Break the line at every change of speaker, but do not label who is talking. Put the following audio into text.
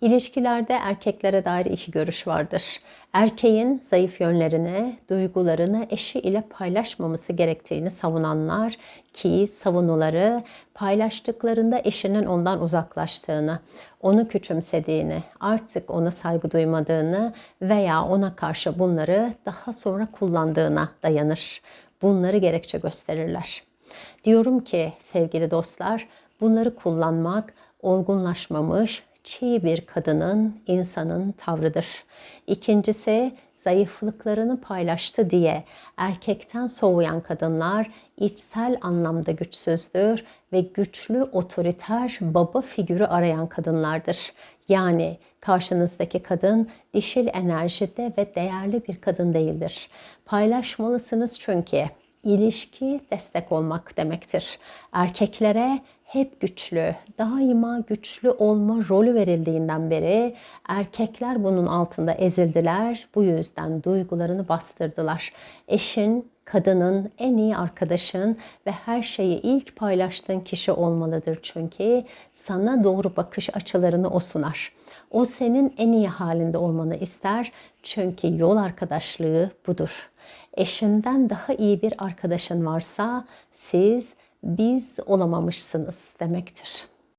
İlişkilerde erkeklere dair iki görüş vardır. Erkeğin zayıf yönlerini, duygularını eşi ile paylaşmaması gerektiğini savunanlar ki savunuları paylaştıklarında eşinin ondan uzaklaştığını, onu küçümsediğini, artık ona saygı duymadığını veya ona karşı bunları daha sonra kullandığına dayanır. Bunları gerekçe gösterirler. Diyorum ki sevgili dostlar, bunları kullanmak olgunlaşmamış, çiğ bir kadının, insanın tavrıdır. İkincisi zayıflıklarını paylaştı diye erkekten soğuyan kadınlar içsel anlamda güçsüzdür ve güçlü otoriter baba figürü arayan kadınlardır. Yani karşınızdaki kadın dişil enerjide ve değerli bir kadın değildir. Paylaşmalısınız çünkü ilişki destek olmak demektir. Erkeklere hep güçlü, daima güçlü olma rolü verildiğinden beri erkekler bunun altında ezildiler. Bu yüzden duygularını bastırdılar. Eşin, kadının, en iyi arkadaşın ve her şeyi ilk paylaştığın kişi olmalıdır çünkü sana doğru bakış açılarını o sunar. O senin en iyi halinde olmanı ister çünkü yol arkadaşlığı budur. Eşinden daha iyi bir arkadaşın varsa siz biz olamamışsınız demektir.